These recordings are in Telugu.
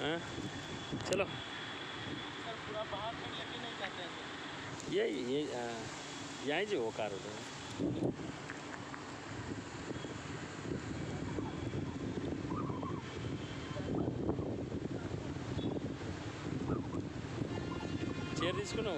चलो। यही ये यहीं जो हो कार होता चेयर इसको ना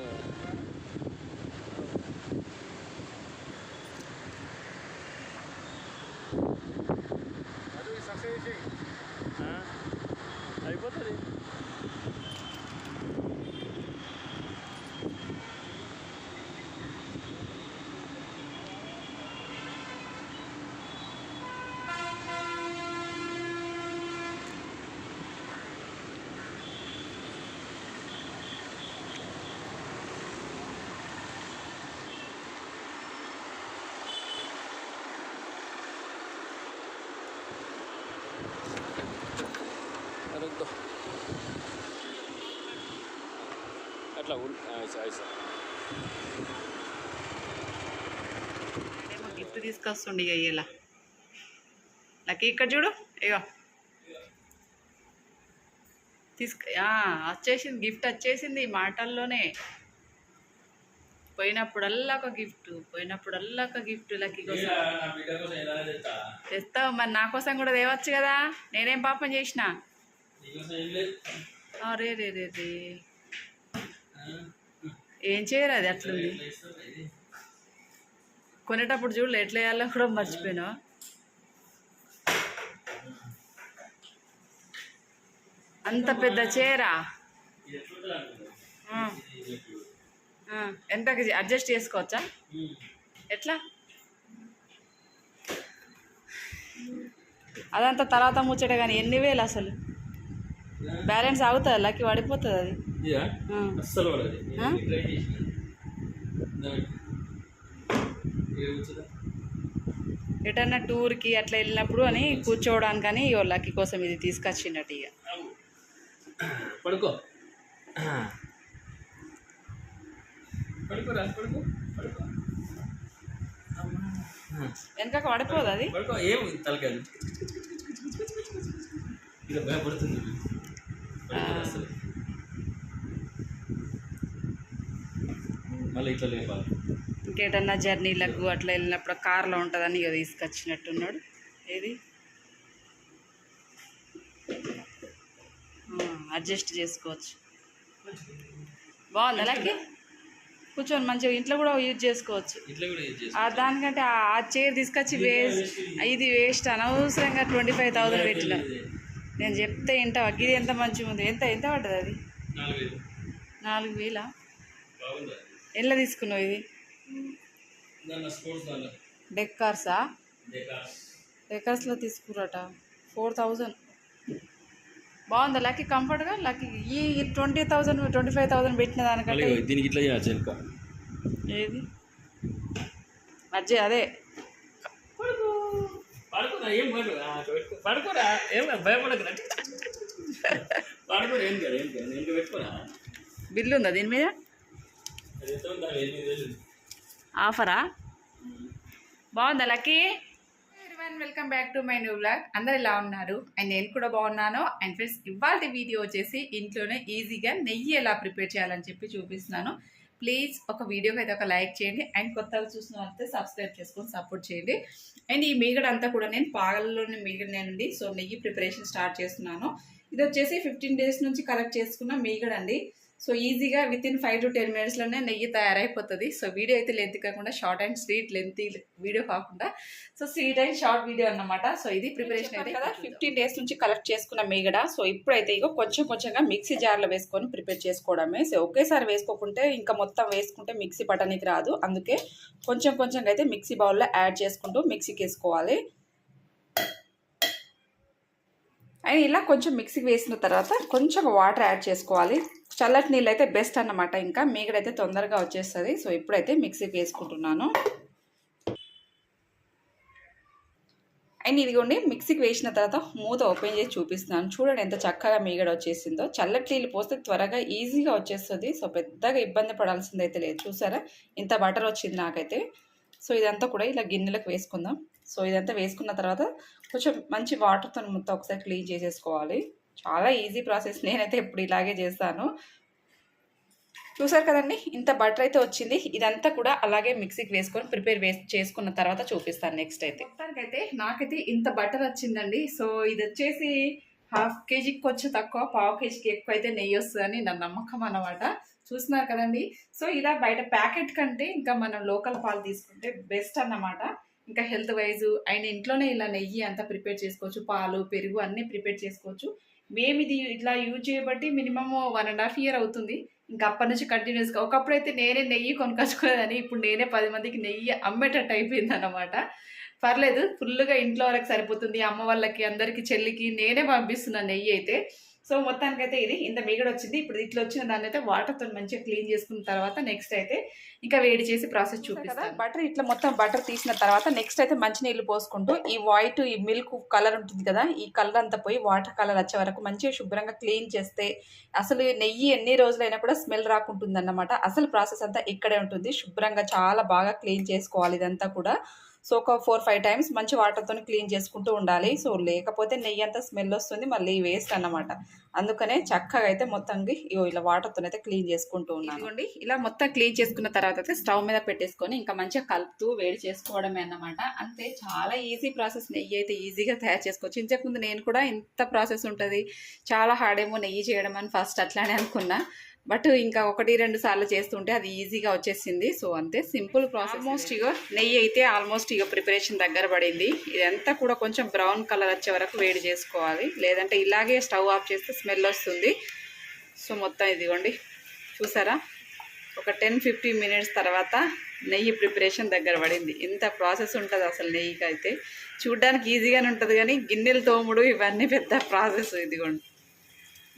అడుగుతా అట్లా ఐసా గిఫ్ట్ తీసుకొస్తుండే ఇక ఇలా లక్కీ ఇక్కడ చూడు ఇగో తీసుకు వచ్చేసింది గిఫ్ట్ వచ్చేసింది మాటల్లోనే పోయినప్పుడల్లా ఒక గిఫ్ట్ పోయినప్పుడల్లా ఒక గిఫ్ట్ లక్కీ కోసం తెస్తావు మరి నా కోసం కూడా తేవచ్చు కదా నేనేం పాపం చేసిన రే రే రే రే. ఏం చేయరు అది అట్లుంది? కొనేటప్పుడు చూడలే ఎట్లా వేయాలో కూడా మర్చిపోయినా. అంత పెద్ద చీర ఎంతకి అడ్జస్ట్ చేసుకోవచ్చా? ఎట్లా? అదంతా తర్వాత ముచ్చట కానీ ఎన్ని వేలు అసలు? బ్యాలెన్స్ అవుతుంది లక్కి పడిపోతుంది అది. అస్సలు ఎటన్నా టూర్కి అట్లా వెళ్ళినప్పుడు అని కూర్చోవడానికని ఇగో లక్కీ కోసం ఇది తీసుకొచ్చిండట ఇక పడుకో. పడుకోరా పడుకో పడుకో. వెనక పడిపోదు అది? ఏం తలకాయలు ఇలా భయపడుతుంది పడుకోదు అసలు మళ్ళీ ఇట్లా లేపాలి. ఇంకేటన్నా జర్నీలకు అట్లా వెళ్ళినప్పుడు కార్లో ఉంటుందని ఇక తీసుకొచ్చినట్టున్నాడు. ఏది? అడ్జస్ట్ చేసుకోవచ్చు. బాగుంది అలాగే కూర్చొని మంచిగా ఇంట్లో కూడా యూజ్ చేసుకోవచ్చు. దానికంటే ఆ చైర్ తీసుకొచ్చి వేస్ట్ ఇది. వేస్ట్ అనవసరంగా ట్వంటీ ఫైవ్ థౌసండ్ పెట్టిన. నేను చెప్తే ఇంట ఇది ఎంత మంచిగా ఉంది ఎంత ఎంత పడ్డది అది? నాలుగు వేలు. ఎలా తీసుకున్నావు ఇది? డెక్కార్సా? డెక్కర్స్లో తీసుకురట. Four thousand. బాగుందా? లక్కీ కంఫర్ట్గా? లక్కీ ఈ twenty thousand twenty five thousand పెట్టిన దానికంటే దీనికి ఇట్లా చేయచ్చు ఏది? మధ్య అదే. పడుకోరా ఏం భయపడ పడుకోరా. ఏం భయపడకు పడుకోరా ఏం కదా ఏం కదా. నేను పెట్టుకోరా బిల్లు ఉందా దీని మీద అది ఎంత ఉందా ఎనిమిది వేలు ఆఫరా? బాగుందా Lucky? One welcome back to my new blog. అందరు ఎలా ఉన్నారు? అండ్ నేను కూడా బాగున్నాను. అండ్ ఫ్రెండ్స్ ఇవాళ వీడియో వచ్చేసి ఇంట్లోనే ఈజీగా నెయ్యి ఎలా ప్రిపేర్ చేయాలని చెప్పి చూపిస్తున్నాను. ప్లీజ్ ఒక వీడియోకి అయితే ఒక లైక్ చేయండి. అండ్ కొత్తగా చూసిన వాళ్ళైతే సబ్స్క్రైబ్ చేసుకొని సపోర్ట్ చేయండి. అండ్ ఈ మీగడ అంతా కూడా నేను పాగలలోని మీగడనేనండి సో నెయ్యి ప్రిపరేషన్ స్టార్ట్ చేస్తున్నాను. ఇది వచ్చేసి ఫిఫ్టీన్ డేస్ నుంచి కలెక్ట్ చేసుకున్న మీగడ అండి సో ఈజీగా with in five to ten మినిట్స్లోనే నెయ్యి తయారైపోతుంది. సో వీడియో అయితే లెంత్ కాకుండా short and sweet length video కాకుండా. So sweet and short video అన్నమాట. సో ఇది ప్రిపరేషన్ అయితే కదా ఫిఫ్టీన్ డేస్ నుంచి కలెక్ట్ చేసుకున్న మీగడ. సో ఇప్పుడైతే ఇగో కొంచెం కొంచెంగా మిక్సీ జార్లో వేసుకొని ప్రిపేర్ చేసుకోవడమే. సో ఒకేసారి వేసుకోకుంటే ఇంకా మొత్తం వేసుకుంటే మిక్సీ పట్టడానికి రాదు. అందుకే కొంచెం కొంచెంగా అయితే మిక్సీ బౌల్లో యాడ్ చేసుకుంటూ మిక్సీకి వేసుకోవాలి. అండ్ ఇలా కొంచెం మిక్సీకి వేసిన తర్వాత కొంచెం వాటర్ యాడ్ చేసుకోవాలి. చల్లటి నీళ్ళు అయితే బెస్ట్ అన్నమాట. ఇంకా మీగడైతే తొందరగా వచ్చేస్తుంది. సో ఇప్పుడైతే మిక్సీకి వేసుకుంటున్నాను. అండ్ ఇదిగోండి మిక్సీకి వేసిన తర్వాత మూత ఓపెన్ చేసి చూపిస్తున్నాను. చూడండి ఎంత చక్కగా మీగడ వచ్చేసిందో. చల్లటి నీళ్ళు పోస్తే త్వరగా ఈజీగా వచ్చేస్తుంది. సో పెద్దగా ఇబ్బంది పడాల్సింది అయితే లేదు. చూసారా? ఇంత బటర్ వచ్చింది నాకైతే. సో ఇదంతా కూడా ఇలా గిన్నెలకు వేసుకుందాం. సో ఇదంతా వేసుకున్న తర్వాత కొంచెం మంచి వాటర్తో మొత్తం ఒకసారి క్లీన్ చేసేసుకోవాలి. చాలా ఈజీ ప్రాసెస్. నేనైతే ఇప్పుడు ఇలాగే చేస్తాను. చూసారు కదండి ఇంత బటర్ అయితే వచ్చింది. ఇదంతా కూడా అలాగే మిక్సీకి వేసుకొని ప్రిపేర్ చేసుకున్న తర్వాత చూపిస్తాను నెక్స్ట్ అయితే. మొత్తానికైతే నాకైతే ఇంత బటర్ వచ్చిందండి. సో ఇది వచ్చేసి హాఫ్ కేజీకి కొంచెం తక్కువ పావు కేజీకి ఎక్కువ అయితే నెయ్యి వస్తుందని నా నమ్మకం అన్నమాట. చూస్తున్నారు కదండి. సో ఇలా బయట ప్యాకెట్ కంటే ఇంకా మనం లోకల్ పాలు తీసుకుంటే బెస్ట్ అన్నమాట. ఇంకా హెల్త్ వైజ్ అండ్ ఇంట్లోనే ఇలా నెయ్యి అంతా ప్రిపేర్ చేసుకోవచ్చు. పాలు పెరుగు అన్నీ ప్రిపేర్ చేసుకోవచ్చు. మేము ఇది ఇట్లా యూజ్ చేయబట్టి minimum one and half year అవుతుంది. ఇంకా అప్పటి నుంచి కంటిన్యూస్గా ఒకప్పుడు అయితే నేనే నెయ్యి కొనుకొచ్చుకోలేదని ఇప్పుడు నేనే పది మందికి నెయ్యి అమ్మేటట్టు అయిపోయింది అనమాట పర్లేదు ఫుల్గా ఇంట్లో వరకు సరిపోతుంది అమ్మ వాళ్ళకి అందరికీ చెల్లికి నేనే పంపిస్తున్నా నెయ్యి అయితే. సో మొత్తానికైతే ఇది ఇంత మిగడ వచ్చింది. ఇప్పుడు ఇట్లా వచ్చిన దాన్ని అయితే వాటర్తో మంచిగా క్లీన్ చేసుకున్న తర్వాత నెక్స్ట్ అయితే ఇంకా వేడి చేసి ప్రాసెస్ చూపిస్తాను. బటర్ ఇట్లా మొత్తం బటర్ తీసిన తర్వాత నెక్స్ట్ అయితే మంచినీళ్ళు పోసుకుంటూ ఈ వైట్ ఈ మిల్క్ కలర్ ఉంటుంది కదా ఈ కలర్ అంతా పోయి వాటర్ కలర్ వచ్చే వరకు మంచిగా శుభ్రంగా క్లీన్ చేస్తే అసలు నెయ్యి ఎన్ని రోజులైనా కూడా స్మెల్ రాకుంటుంది అన్నమాట అసలు ప్రాసెస్ అంతా ఇక్కడే ఉంటుంది. శుభ్రంగా చాలా బాగా క్లీన్ చేసుకోవాలి ఇదంతా కూడా. సో ఒక ఫోర్ ఫైవ్ టైమ్స్ మంచి వాటర్తో క్లీన్ చేసుకుంటూ ఉండాలి. సో లేకపోతే నెయ్యి అంతా స్మెల్ వస్తుంది మళ్ళీ వేస్ట్ అన్నమాట. అందుకనే చక్కగా అయితే మొత్తంకి ఇలా వాటర్తో అయితే క్లీన్ చేసుకుంటూ ఉన్నాను. ఇలా మొత్తం క్లీన్ చేసుకున్న తర్వాత అయితే స్టవ్ మీద పెట్టేసుకొని ఇంకా మంచిగా కలుపుతూ వేడి చేసుకోవడమే అన్నమాట. అంతే చాలా ఈజీ ప్రాసెస్ నెయ్యి అయితే ఈజీగా తయారు చేసుకోవచ్చు. ఇంతకుముందు నేను కూడా ఇంత ప్రాసెస్ ఉంటుంది. చాలా హార్డ్ ఏమో నెయ్యి చేయడం అని ఫస్ట్ అట్లానే అనుకున్నా. బట్ ఇంకా ఒకటి రెండు సార్లు చేస్తుంటే అది ఈజీగా వచ్చేసింది. సో అంతే సింపుల్ ప్రాసెస్ ఆల్మోస్ట్ ఇగో నెయ్యి అయితే ఆల్మోస్ట్ ఇగో ప్రిపరేషన్ దగ్గర పడింది. ఇదంతా కూడా కొంచెం బ్రౌన్ కలర్ వచ్చే వరకు వేడి చేసుకోవాలి. లేదంటే ఇలాగే స్టవ్ ఆఫ్ చేస్తే స్మెల్ వస్తుంది. సో మొత్తం ఇదిగోండి. చూసారా? ఒక టెన్ ఫిఫ్టీన్ మినిట్స్ తర్వాత నెయ్యి ప్రిపరేషన్ దగ్గర పడింది. ఇంత ప్రాసెస్ ఉంటుంది అసలు నెయ్యికి అయితే చూడ్డానికి ఈజీగానే ఉంటుంది కానీ గిన్నెలు తోముడు ఇవన్నీ పెద్ద ప్రాసెస్ ఇదిగోండి.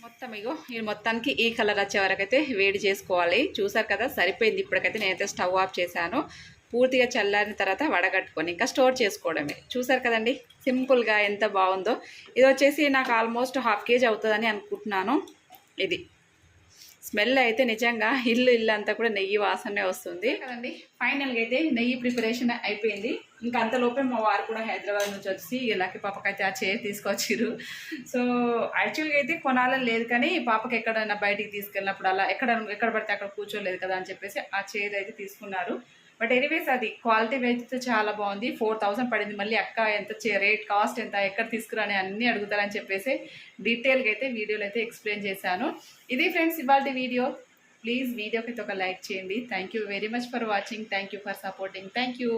మొత్తం ఇగో ఈ మొత్తానికి ఈ కలర్ వచ్చే వరకు అయితే వేడి చేసుకోవాలి. చూసారు కదా సరిపోయింది. ఇప్పటికైతే నేనైతే స్టవ్ ఆఫ్ చేశాను. పూర్తిగా చల్లారిన తర్వాత వడగట్టుకొని ఇంకా స్టోర్ చేసుకోవడమే. చూసారు కదండి సింపుల్గా ఎంత బాగుందో. ఇది వచ్చేసి నాకు ఆల్మోస్ట్ హాఫ్ కేజీ అవుతుందని అనుకుంటున్నాను. ఇది. స్మెల్ అయితే నిజంగా ఇల్లు ఇల్లు అంతా కూడా నెయ్యి వాసనే వస్తుంది. కదండి. ఫైనల్గా అయితే నెయ్యి ప్రిపరేషన్ అయిపోయింది. ఇంకా అంతలోపే మా వారు కూడా హైదరాబాద్ నుంచి వచ్చి లక్కీ పాపకైతే ఆ చైర్ తీసుకొచ్చారు సో యాక్చువల్గా అయితే కొనాలని లేదు కానీ పాపకి ఎక్కడైనా బయటికి తీసుకెళ్ళినప్పుడు అలా ఎక్కడ ఎక్కడ పడితే అక్కడ కూర్చోలేదు కదా అని చెప్పేసి ఆ చైర్ అయితే తీసుకున్నారు. బట్ ఎనీవేస్ అది క్వాలిటీ అయితే చాలా బాగుంది. ఫోర్ థౌసండ్ పడింది మళ్ళీ అక్క ఎంత రేట్ కాస్ట్ ఎంత ఎక్కడ తీసుకురాని అన్నీ అడుగుతారని చెప్పేసి డీటెయిల్గా అయితే వీడియోలో అయితే ఎక్స్ప్లెయిన్ చేశాను. ఇది ఫ్రెండ్స్ ఇవాళ వీడియో. ప్లీజ్ వీడియోకి అయితే ఒక లైక్ చేయండి. Thank you very much for watching. Thank you for supporting. Thank you